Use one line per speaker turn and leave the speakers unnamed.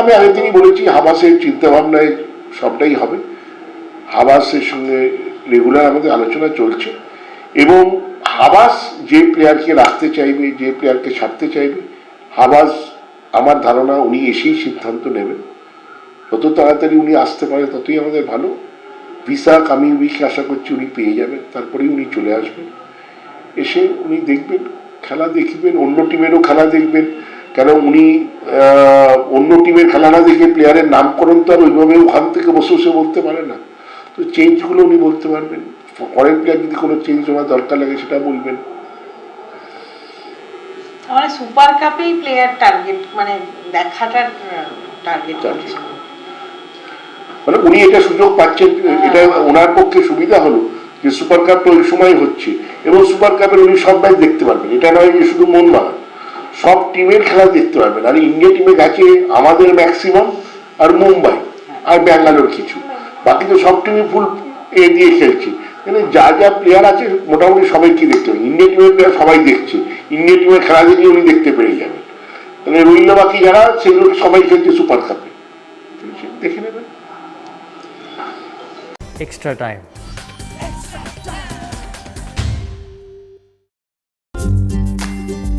আমি আগে থেকেই বলেছি হাবাসের চিন্তাভাবনায় সবটাই হবে। হাবাসের সঙ্গে রেগুলার আমাদের আলোচনা চলছে এবং হাবাস যে প্লেয়ারকে রাখতে চাইবে, যে প্লেয়ারকে ছাড়তে চাইবে হাবাস আমার ধারণা উনি এসেই সিদ্ধান্ত নেবেন। যত তাড়াতাড়ি উনি আসতে পারে ততই আমাদের ভালো। ভিসা কামিং উইক আশা করছি উনি পেয়ে যাবেন, তারপরেই উনি চলে আসবেন। এসে উনি দেখবেন খেলা দেখবেন অন্য টিমেরও খেলা দেখবেন। কেন উনি অন্য টিমের খেলা না দেখে প্লেয়ারের নামকরণ তো আর ওইভাবে ওখান থেকে বসে বসে বলতে পারে না। তো চেঞ্জগুলো উনি বলতে পারবেন। ফরেন প্লেয়ার যদি কোনো চেঞ্জ হওয়ার দরকার লাগে সেটা বলবেন।
মানে সুপার কাপেই প্লেয়ার টার্গেট মানে দেখাটার টার্গেট।
মানে উনি এটা সুযোগ পাচ্ছেন এটা ওনার পক্ষে সুবিধা হলো। যে সুপার কাপটা ওই সময় হচ্ছে। এবং সুপার কাপের উনি সব ম্যাচ দেখতে পারবেন। এটা নয় যে শুধু মন মোহনবাগান সব টিমের খেলা দেখতে পারবেন। আর ইন্ডিয়া টিমে গেছে আমাদের ম্যাক্সিমাম আর মুম্বাই আর ব্যাঙ্গালোর কিছু। বাকি তো সব টিমই ফুল এ দিয়ে খেলছে। মানে যা যা প্লেয়ার আছে মোটামুটি সবাইকে দেখতে পাবেন ইন্ডিয়া টিমের প্লেয়ার সবাই দেখছে। ইন্ডিয়া টিমের খেলা দেখে উনি দেখতে পেরে যাবেন। তাহলে রইল বাকি যারা সেগুলো সবাই খেলছে সুপার কাপে দেখে নেবেন।
Extra time.